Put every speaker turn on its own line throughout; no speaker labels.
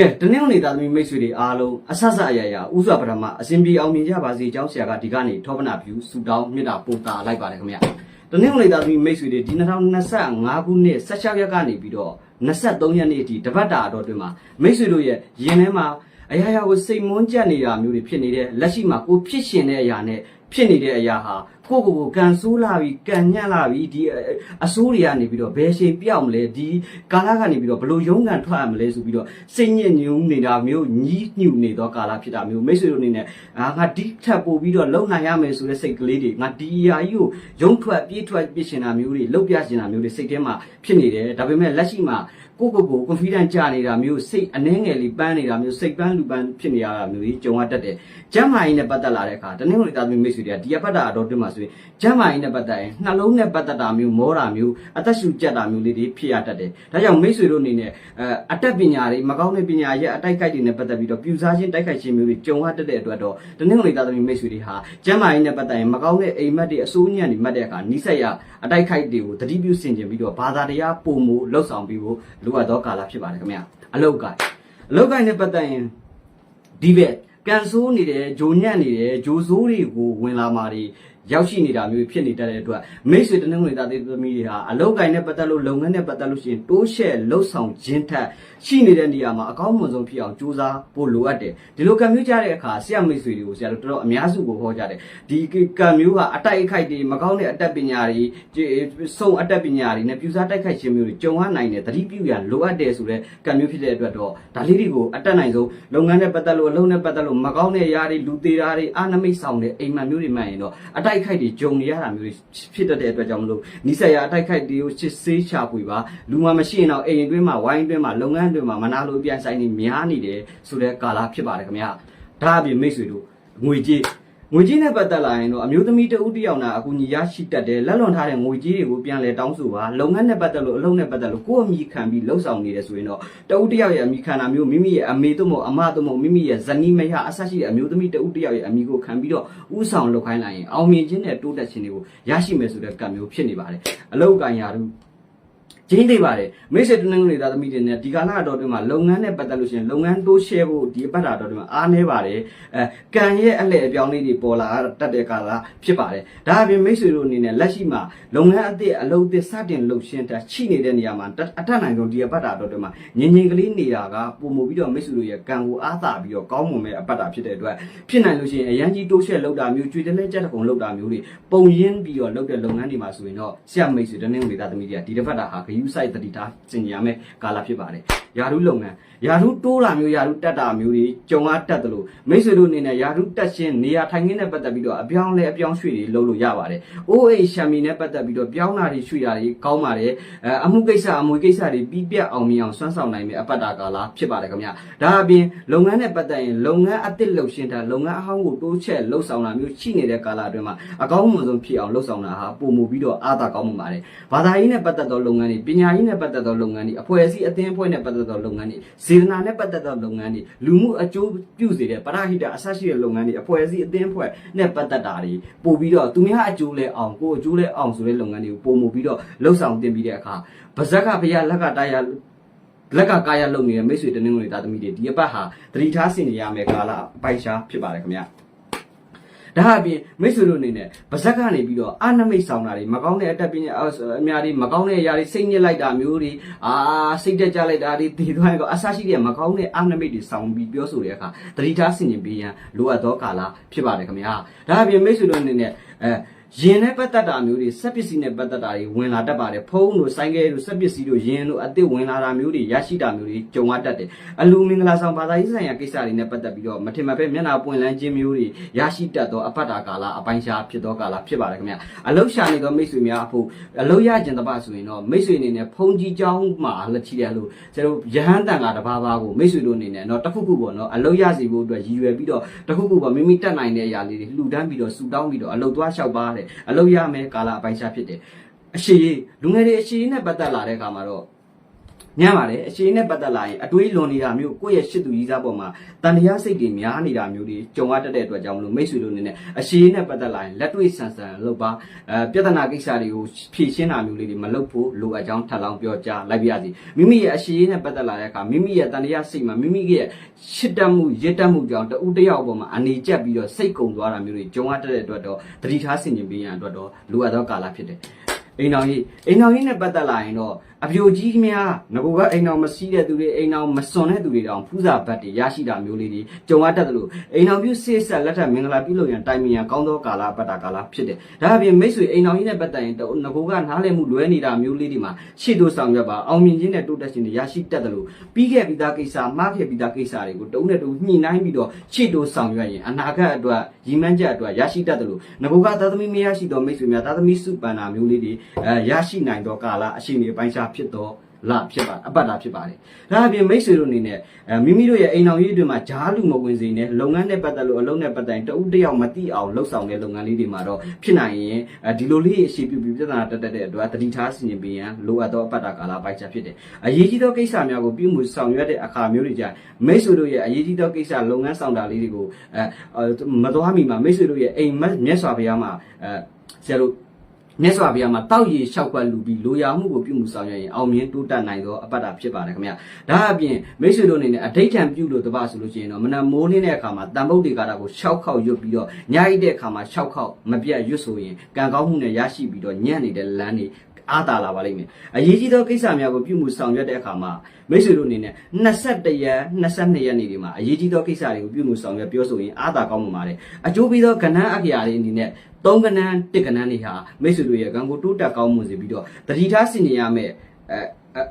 ကဲတနင်္ဂနွေသားသမီးမိတ်ဆွေတွေအားလုံးအဆက်ဆက်အရာရာဥစွာပထမအစဉ်ပြေအောင်မြင်ကြပါစေအကြောင်းဆရာကဒီကနေထောပနာဖြူဆူတောင်းမြတ်တာပို့တာလိုက်ပါတယ်ခင်ဗျတနင်္ဂနွေသားသမီးမိတ်ဆွေတွေဒီ2025ခုနှစ်16ရက်ကနေပြီးတော့23ရက်နေ့အထိတပတ်တာအတော်တွင်မှာမိတ်ဆွေတို့ရဲ့ရင်ထဲမှာအရာရာကိုစိတ်မွန်းကြက်နေတာမျိုးတွေဖြစ်နေတဲ့လက်ရှိမှာကိုဖြစ်ရှင်တဲ့အရာနဲ့ ဖြစ်နေတဲ့အရာဟာကိုယ့်ကိုယ်ကိုကန်ဆိုးလာပြီးကန်ညံ့လာပြီးဒီအဆိုးတွေကနေပြီးတော့ဘယ်ချိန်ပြောက်မလဲဒီကာလကနေပြီးတော့ဘလို့ရုန်းကန်ထွက်ရမလဲဆိုပြီးတော့စိတ်ညစ်ညူးနေတာမျိုးညီးညူနေသောကာလဖြစ်တာမျိုးမိတ်ဆွေတို့အနေနဲ့အာငါဒီထပ်ပို့ပြီးတော့လုံနိုင်ရမယ်ဆိုတဲ့စိတ်ကလေးတွေငါဒီအရာကြီးကိုရုံထွက်ပြေးထွက်ပြစ်ရှင်တာမျိုးတွေလှုပ်ပြရှင်တာမျိုးတွေစိတ်ထဲမှာဖြစ်နေတယ်ဒါပေမဲ့လက်ရှိမှာ ကိုကိုကို confidence ကြနေတာမျိုးစိတ်အနှဲငယ်လေးပန်းနေတာမျိုးစိတ်ပန်းလူပန်းဖြစ်နေရတာမျိုးကြီးကြုံရတတ်တယ်။ကျမ်းမာရေးနဲ့ပတ်သက်လာတဲ့အခါတနင်္ဂနွေသားသမီးမိတ်ဆွေတွေကဒီအပတ်တာအတော်တွင်မှာဆိုရင်ကျမ်းမာရေးနဲ့ပတ်သက်ရင်နှလုံးနဲ့ပတ်သက်တာမျိုးမောတာမျိုးအသက်ရှူကြက်တာမျိုးလေးတွေဖြစ်ရတတ်တယ်။ဒါကြောင့်မိတ်ဆွေတို့အနေနဲ့အဲအတက်ပညာတွေမကောင်းတဲ့ပညာရဲ့အတိုက်ခိုက်တွေနဲ့ပတ်သက်ပြီးတော့ပြူစားခြင်းတိုက်ခိုက်ခြင်းမျိုးတွေကြုံရတတ်တဲ့အတွက်တော့တနင်္ဂနွေသားသမီးမိတ်ဆွေတွေဟာကျမ်းမာရေးနဲ့ပတ်သက်ရင်မကောင်းတဲ့အိမ်မက်တွေအစိုးညံ့တွေမှတ်တဲ့အခါနိဆက်ရအတိုက်ခိုက်တွေကိုတတိပြုဆင်ခြင်ပြီးတော့ဘာသာတရားပုံမူလှုပ်ဆောင်ပြီးဖို့လိုအပ်သောကာလဖြစ်ပါတယ်ခင်ဗျာအလုတ်ကိုင်းအလုတ်ကိုင်းနဲ့ပတ်သက်ရင်ဒီဘက်ကန်ဆိုးနေတယ်ဂျိုညံ့နေတယ်ဂျိုဆိုးတွေကိုဝင်လာมาတွေရောက်ရှိနေတာမျိုးဖြစ်နေတတ်တဲ့အတွက်မိတ်ဆွေတနင်္ဂနွေသားသေးသမီးတွေဟာအလုတ်ကိုင်းနဲ့ပတ်သက်လို့လုပ်ငန်းနဲ့ပတ်သက်လို့ရှိရင်တိုးရှဲလှုပ်ဆောင်ခြင်းထက် ရှိနေတဲ့နေရာမှာအကောင်းမွန်ဆုံးဖြစ်အောင်ကြိုးစားဖို့လိုအပ်တယ်ဒီလိုကံမျိုးကြတဲ့အခါဆရာမိတ်ဆွေတွေကိုဆရာတို့တော်တော်အများစုကိုဟောကြတယ်ဒီကံမျိုးကအတိုက်အခိုက်တွေမကောင်းတဲ့အတက်ပညာတွေစုံအတက်ပညာတွေနဲ့ပြူစားတိုက်ခိုက်ခြင်းမျိုးတွေကြုံရနိုင်တယ်သတိပြုရလိုအပ်တယ်ဆိုတဲ့ကံမျိုးဖြစ်တဲ့အတွက်တော့ဒါလေးတွေကိုအတက်နိုင်ဆုံးလုပ်ငန်းနဲ့ပတ်သက်လို့အလုပ်နဲ့ပတ်သက်လို့မကောင်းတဲ့အရာတွေလူသေးတာတွေအာနမိတ်ဆောင်တဲ့အိမ်မက်မျိုးတွေမှန်ရင်တော့အတိုက်ခိုက်တွေဂျုံနေရတာမျိုးတွေဖြစ်တတ်တဲ့အတွက်ကြောင့်မလို့နိစ္စရာအတိုက်ခိုက်တွေကိုချစ်စေးချပွေပါလူမှမရှိရင်တော့အိမ်အတွင်းမှာဝိုင်းအတွင်းမှာလုပ်ငန်းအတွင်းမှာမနာလိုအပြန်ဆိုင်နေများနေတယ်ဆိုတဲ့ကာလဖြစ်ပါတယ်ခင်ဗျာဒါအပြင်မိတ်ဆွေတို့ငွေကြေးငွေကြေးနဲ့ပတ်သက်လာရင်တော့အမျိုးသမီးတဦးတစ်ယောက်နာအကူအညီရရှိတတ်တယ်လက်လွန်ထားတဲ့ငွေကြေးတွေကိုပြန်လဲတောင်းဆိုပါလုပ်ငန်းနဲ့ပတ်သက်လို့အလုပ်နဲ့ပတ်သက်လို့ကိုယ့်အမိခံပြီးလှုပ်ဆောင်နေတယ်ဆိုရင်တော့တဦးတစ်ယောက်ရဲ့အမိခံတာမျိုးမိမိရဲ့အမေတို့မို့အမတို့မို့မိမိရဲ့ဇနီးမယားအဆက်ရှိတဲ့အမျိုးသမီးတဦးတစ်ယောက်ရဲ့အမိကိုခံပြီးတော့ဥဆောင်လုပ်ခိုင်းလိုက်ရင်အောင်မြင်ခြင်းနဲ့တိုးတက်ခြင်းတွေကိုရရှိမယ်ဆိုတဲ့ကံမျိုးဖြစ်နေပါတယ်အလောက်ကန်ရာတို့ ကျင်းနေပါတယ်မိတ်ဆွေတနင်္ဂနွေသားသမီးတွေနဲ့ဒီကာလအတော်တွင်မှာလုပ်ငန်းနဲ့ပတ်သက်လို့ရှိရင်လုပ်ငန်းတိုးရှဲဖို့ဒီအပတ်တာအတော်တွင်မှာအားနည်းပါတယ်အဲကံရဲ့အလှည့်အပြောင်းလေးတွေပေါ်လာတတ်တဲ့ကာလဖြစ်ပါတယ်ဒါအပြင်မိတ်ဆွေတို့အနေနဲ့လက်ရှိမှာလုပ်ငန်းအသစ်အလုပ်အသစ်စတင်လုပ်ရှင်းတာရှိနေတဲ့နေရာမှာအထက်နိုင်ဆုံးဒီအပတ်တာအတော်တွင်မှာငင်ငင်ကလေးနေတာကပုံမူပြီးတော့မိတ်ဆွေတို့ရဲ့ကံကိုအားသာပြီးတော့ကောင်းမွန်မဲ့အပတ်တာဖြစ်တဲ့အတွက်ဖြစ်နိုင်လို့ရှိရင်အရန်ကြီးတိုးရှဲလုပ်တာမျိုးကြွေတလဲကြက်တကုံလုပ်တာမျိုးတွေပုံရင်းပြီးတော့လုပ်တဲ့လုပ်ငန်းတွေမှာဆိုရင်တော့ဆရာမိတ်ဆွေတနင်္ဂနွေသားသမီးတွေကဒီတစ်ပတ်တာဟာဂယူးဆိုင်တတိထားစင်ကြရမယ်ကာလဖြစ်ပါတယ်ယာရုလုပ်ငန်းယာရုတိုးတာမျိုးယာရုတက်တာမျိုးတွေကြုံအားတက်တယ်လို့မိတ်ဆွေတို့အနေနဲ့ယာရုတက်ရှင်းနေရာထိုင်ခင်းနဲ့ပတ်သက်ပြီးတော့အပြောင်းလဲအပြောင်းရွှေ့တွေလုပ်လို့ရပါတယ်။ OA ရှမ်မီနဲ့ပတ်သက်ပြီးတော့ပြောင်းတာတွေရွှေ့တာတွေကောင်းပါတယ်။အဲအမှုကိစ္စအမွေကိစ္စတွေပြီးပြတ်အောင်မြင်အောင်ဆွမ်းဆောင်နိုင်မယ့်အပတ်တာကာလဖြစ်ပါတယ်ခင်ဗျ။ဒါအပြင်လုပ်ငန်းနဲ့ပတ်သက်ရင်လုပ်ငန်းအသစ်လုပ်ရှင်းတာလုပ်ငန်းအဟောင်းကိုတိုးချက်လှုပ်ဆောင်တာမျိုးရှိနေတဲ့ကာလအတွင်းမှာအကောင်းမွန်ဆုံးဖြစ်အောင်လှုပ်ဆောင်တာဟာပုံမူပြီးတော့အားသာကောင်းမှုပါတယ်။ဘာသာရေးနဲ့ပတ်သက်သောလုပ်ငန်းတွေပညာရေးနဲ့ပတ်သက်သောလုပ်ငန်းတွေအဖွဲ့အစည်းအသင်းအဖွဲ့နဲ့ပတ်သက်သောလုပ်ငန်းတွေစေတနာနဲ့ပတ်သက်သောလုပ်ငန်းတွေလူမှုအကျိုးပြုစေတဲ့ပရဟိတအဆရှိတဲ့လုပ်ငန်းတွေအဖွဲ့အစည်းအသင်းအဖွဲ့နဲ့ပတ်သက်တာတွေပို့ပြီးတော့သူများအကျိုးလဲအောင်ကိုယ်အကျိုးလဲအောင်ဆိုတဲ့လုပ်ငန်းတွေကိုပုံမူပြီးတော့လှုပ်ဆောင်တင်ပြီးတဲ့အခါဗဇက်ကဘုရားလက်ကတာယာလက်ကကာယလုံနေတဲ့မိတ်ဆွေတနင်္ဂနွေသားသမီးတွေဒီအပတ်ဟာသတိထားဆင်ကြရမယ်ကာလအပိုက်ရှားဖြစ်ပါတယ်ခင်ဗျာ ဒါအပြင်မိတ်ဆွေတို့အနေနဲ့ဗဇက်ကနေပြီးတော့အာနမိတ်ဆောင်တာတွေမကောင်းတဲ့အတက်ပညာအများတွေမကောင်းတဲ့အရာတွေစိတ်ညစ်လိုက်တာမျိုးတွေအာစိတ်တက်ကြလိုက်တာတွေတည်သွားရင်တော့အဆရှိတဲ့မကောင်းတဲ့အာနမိတ်တွေဆောင်ပြီးပြောဆိုတဲ့အခါသတိထားဆင်ခြင်ပေးရန်လိုအပ်သောကာလဖြစ်ပါတယ်ခင်ဗျာဒါအပြင်မိတ်ဆွေတို့အနေနဲ့အဲ ရင်နဲ့ပတ်သက်တာမျိုးတွေစက်ပစ္စည်းနဲ့ပတ်သက်တာတွေဝင်လာတတ်ပါတယ်ဖုန်းတို့ဆိုင်ကယ်တို့စက်ပစ္စည်းတို့ရင်တို့အသစ်ဝင်လာတာမျိုးတွေရရှိတာမျိုးတွေကြုံရတတ်တယ်အလူမင်္ဂလာဆောင်ဘာသာရေးဆိုင်ရာကိစ္စတွေနဲ့ပတ်သက်ပြီးတော့မထင်မှတ်ပဲမျက်နှာပွင့်လန်းခြင်းမျိုးတွေရရှိတတ်သောအပတ်တာကာလအပိုင်းခြားဖြစ်သောကာလဖြစ်ပါတယ်ခင်ဗျအလုရှာနေသောမိတ်ဆွေများအဖို့အလုရကျင်တပတ်ဆိုရင်တော့မိတ်ဆွေအနေနဲ့ဖုန်းကြီးเจ้าမှာလက်ချီတယ်လို့ကျွန်တော်ရဟန်းတန်ကတဘာဘာကိုမိတ်ဆွေတို့အနေနဲ့တော့တစ်ခုခုပေါ့နော်အလုရစီဖို့အတွက်ရည်ရွယ်ပြီးတော့တစ်ခုခုပေါ့မိမိတက်နိုင်တဲ့အရာလေးတွေလှူဒန်းပြီးတော့ဆူတောင်းပြီးတော့အလုသွားလျှောက်ပါတဲ့ ယ်အလုရမယ်ကာလအပိုင်းခြားဖြစ်တယ်အရှိလူငယ်တွေအရှိနဲ့ပတ်သက်လာတဲ့အခါမှာတော့ ညံ့ပါတယ်အရှင်နဲ့ပတ်သက်လာရင်အတွေးလွန်နေတာမျိုးကိုယ့်ရဲ့ရှစ်သူကြီးစားပေါ်မှာတန်တရားစိတ်တွေများနေတာမျိုးတွေကြုံရတတ်တဲ့အတွက်ကြောင့်မလို့မိတ်ဆွေတို့အနေနဲ့အရှင်နဲ့ပတ်သက်လာရင်လက်တွေ့ဆန်ဆန်လုပ်ပါအဲပြဿနာကိစ္စတွေကိုဖြေရှင်းတာမျိုးလေးတွေမလုပ်ဖို့လိုအပ်ကြောင်းထပ်လောင်းပြောကြားလိုက်ပါရစေမိမိရဲ့အရှင်နဲ့ပတ်သက်လာတဲ့အခါမိမိရဲ့တန်တရားစိတ်မှာမိမိရဲ့ရှစ်တတ်မှုရစ်တတ်မှုကြောင့်တဦးတစ်ယောက်ပေါ်မှာအနေကျက်ပြီးတော့စိတ်ကုံသွားတာမျိုးတွေကြုံရတတ်တဲ့အတွက်တော့သတိထားဆင်ခြင်ပေးရန်အတွက်တော့လိုအပ်သောကာလဖြစ်တယ်အိမ်တော်ကြီးအိမ်တော်ကြီးနဲ့ပတ်သက်လာရင်တော့ အပြိုကြီးများငကိုကအိမ်တော်မစီးတဲ့သူတွေအိမ်တော်မစွန်တဲ့သူတွေတောင်ဖူးစာဘတ်တွေရရှိတာမျိုးလေးတွေကြုံရတတ်တယ်လို့အိမ်တော်ပြုဆေးဆက်လက်ထပ်မင်္ဂလာပြုလုပ်ရန်တိုင်ပင်ရန်ကောင်းသောကာလပတ်တာကာလဖြစ်တယ်ဒါအပြင်မိတ်ဆွေအိမ်တော်ကြီးနဲ့ပတ်သက်ရင်တော့ငကိုကနားလည်မှုလွဲနေတာမျိုးလေးတွေမှာရှေ့တို့ဆောင်ရွက်ပါအောင်မြင်ခြင်းနဲ့တိုးတက်ခြင်းတွေရရှိတတ်တယ်လို့ပြီးခဲ့ပြီးသားကိစ္စမှားခဲ့ပြီးသားကိစ္စတွေကိုတုံးနဲ့တူညှိနှိုင်းပြီးတော့ရှေ့တို့ဆောင်ရွက်ရင်အနာဂတ်အတွက်ရည်မှန်းချက်အတွက်ရရှိတတ်တယ်လို့ငကိုကသာသမီမရရှိတော့မိတ်ဆွေများသာသမီစုပန္နာမျိုးလေးတွေအဲရရှိနိုင်သောကာလအရှိန်တွေပိုင်းခြားဖြစ်တော့လာဖြစ်ပါအပတ်တာဖြစ်ပါတယ်။ဒါအပြင်မိတ်ဆွေတို့အနေနဲ့အဲမိမိတို့ရဲ့အိမ်အောင်ရေးတွေမှာဂျားလူမဝင်စေနဲ့လုပ်ငန်းနဲ့ပတ်သက်လို့အလုံးနဲ့ပတ်သက်ရင်တဦးတစ်ယောက်မသိအောင်လှုပ်ဆောင်တဲ့လုပ်ငန်းလေးတွေမှာတော့ဖြစ်နိုင်ရင်အဲဒီလိုလေးအရှိပြပြပြဿနာတက်တက်တဲ့အတွက်တတိထားစီရင်ပေးရန်လိုအပ်သောအပတ်တာကာလပိုင်းခြားဖြစ်တယ်။အရေးကြီးသောကိစ္စများကိုပြုမှုဆောင်ရွက်တဲ့အခါမျိုးတွေကြမိတ်ဆွေတို့ရဲ့အရေးကြီးသောကိစ္စလုပ်ငန်းဆောင်တာလေးတွေကိုအဲမသွားမီမှာမိတ်ဆွေတို့ရဲ့အိမ်မက်မြတ်စွာဘုရားမှာအဲဆရာတို့ မြတ်စွာဘုရားမှာတောက်ရည်လျှောက်ကွက်လူပြီးလိုရာမှုကိုပြုမှုဆောင်ရွက်ရင်အောင်မြင်တိုးတက်နိုင်သောအပတ်တာဖြစ်ပါတယ်ခင်ဗျာဒါအပြင်မိတ်ဆွေတို့အနေနဲ့အဋိဋ္ဌံပြုလို့တပတ်ဆိုလို့ရှိရင်တော့မနက်မိုးလင်းတဲ့အခါမှာတန်ဗုဒ္ဓေကာတာကိုရှောက်ခောက်ရွတ်ပြီးတော့ညအိတဲ့အခါမှာရှောက်ခောက်မပြတ်ရွတ်ဆိုရင်ကံကောင်းမှုနဲ့ရရှိပြီးတော့ညံ့နေတဲ့လမ်းတွေ အားတာလာပါလိမ့်မယ်အရေးကြီးသောကိစ္စများကိုပြုမှုဆောင်ရွက်တဲ့အခါမှာမိတ်ဆွေတို့အနေနဲ့21ရက်22ရက်နေ့ဒီမှာအရေးကြီးသောကိစ္စတွေကိုပြုမှုဆောင်ရွက်ပြောဆိုရင်အားတာကောင်းမှာပါတယ်အကျိုးပြီးသောကဏ္ဍအက္ခရာတွေအနေနဲ့သုံးကဏ္ဍတစ်ကဏ္ဍတွေဟာမိတ်ဆွေတို့ရဲ့ကံကိုတိုးတက်ကောင်းမွန်စေပြီးတော့တတိထားဆင်ញင်ရမယ်အဲအဲ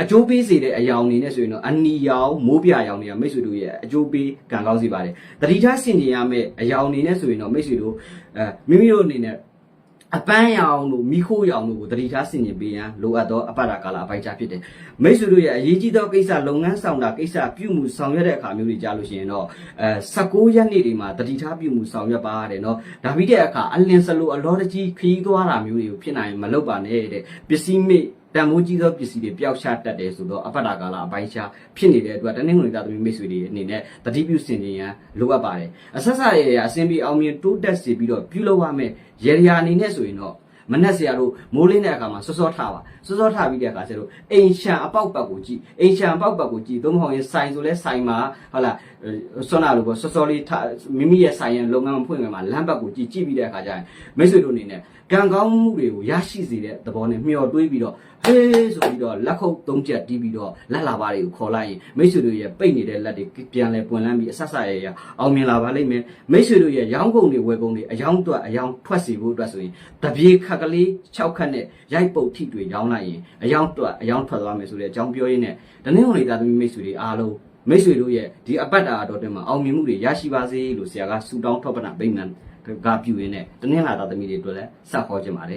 အကျိုးပေးစေတဲ့အယောင်အနေနဲ့ဆိုရင်တော့အနီရောင်မိုးပြရောင်တွေကမိတ်ဆွေတို့ရဲ့အကျိုးပေးကံကောင်းစေပါတယ်တတိထားဆင်ញင်ရမယ်အယောင်အနေနဲ့ဆိုရင်တော့မိတ်ဆွေတို့အဲမိမိတို့အနေနဲ့ အပန်းရောင်တို့မိခိုးရောင်တို့ကိုတတိထားဆင်ခြင်ပေးရန်လိုအပ်သောအပ္ပဒါကာလအပိုက်ချဖြစ်တယ်။မိတ်ဆွေတို့ရဲ့အရေးကြီးသောကိစ္စလုပ်ငန်းဆောင်တာကိစ္စပြုမှုဆောင်ရွက်တဲ့အခါမျိုးတွေကြားလို့ရှိရင်တော့အဲ16ရက်နေ့တွေမှာတတိထားပြုမှုဆောင်ရွက်ပါရတယ်နော်။ဒါပြီးတဲ့အခါအလင်းစလိုအလောတကြီးခရီးသွားတာမျိုးတွေကိုဖြစ်နိုင်ရင်မလုပ်ပါနဲ့တဲ့။ပစ္စည်းမိတ်တ န်မိုးကြီးသောပစ္စည်းတွေပျောက်ရှားတတ်တယ်ဆိုတော့အပ္ပဒါကာလအပိုင်းခြားဖြစ်နေတဲ့အတွက်တနင်္ဂနွေသားသမီးမိတ်ဆွေတွေအနေနဲ့တတိပြုဆင်ခြင်ရန်လိုအပ်ပါတယ်အဆက်ဆက်ရရအစင်းပြီးအောင်မြင်တိုးတက်စေပြီးတော့ပြုလုပ်ရမယ်ရေရာအနေနဲ့ဆိုရင်တော့မနှက်ဆရာတို့မိုးလင်းတဲ့အခါမှာစောစောထားပါစောစောထားပြီးတဲ့အခါကျတော့အိမ်ရှံအပေါက်ပတ်ကိုကြည့်အိမ်ရှံအပေါက်ပတ်ကိုကြည့်သို့မဟုတ်ရင်ဆိုင်ဆိုလဲဆိုင်မှာဟုတ်လားဆွမ်းနာလို့ပေါ့စောစောလေးထားမိမိရဲ့ဆိုင်ရဲ့လုပ်ငန်းဖွင့်ဝင်မှာလမ်းဘက်ကိုကြည့်ကြည့်ပြီးတဲ့အခါကျရင်မိတ်ဆွေတို့အနေနဲ့ ကံကောင်းမှုတွေကိုရရှိစေတဲ့သဘောနဲ့မျှော်တွေးပြီးတော့ဟေးဆိုပြီးတော့လက်ခုပ်သုံးချက်တီးပြီးတော့လက်လာပါတွေကိုခေါ်လိုက်ရင်မိတ်ဆွေတို့ရဲ့ပိတ်နေတဲ့လက်တွေပြန်လဲပွင့်လန်းပြီးအဆက်ဆက်ရရအောင်မြင်လာပါလိမ့်မယ်မိတ်ဆွေတို့ရဲ့ရောင်းကုန်တွေဝယ်ကုန်တွေအယောင်းတွက်အယောင်းထွက်စီဖို့အတွက်ဆိုရင်တပြေခက်ကလေး6ခက်နဲ့ရိုက်ပုတ်ထိတွေရောင်းလိုက်ရင်အယောင်းတွက်အယောင်းထွက်သွားမယ်ဆိုတဲ့အကြောင်းပြောရင်းနဲ့တနင်္ဂနွေသားသမီးမိတ်ဆွေတွေအားလုံးမိတ်ဆွေတို့ရဲ့ဒီအပတ်တာတော်တင်မှာအောင်မြင်မှုတွေရရှိပါစေလို့ဆရာကဆုတောင်းထောက်ပံ့ဗိမ္မာန် ကပြုရင်းနဲ့တနင်္လာသားသမီးတွေအတွက်လည်းဆက်ခေါ်ခြင်းပါတယ်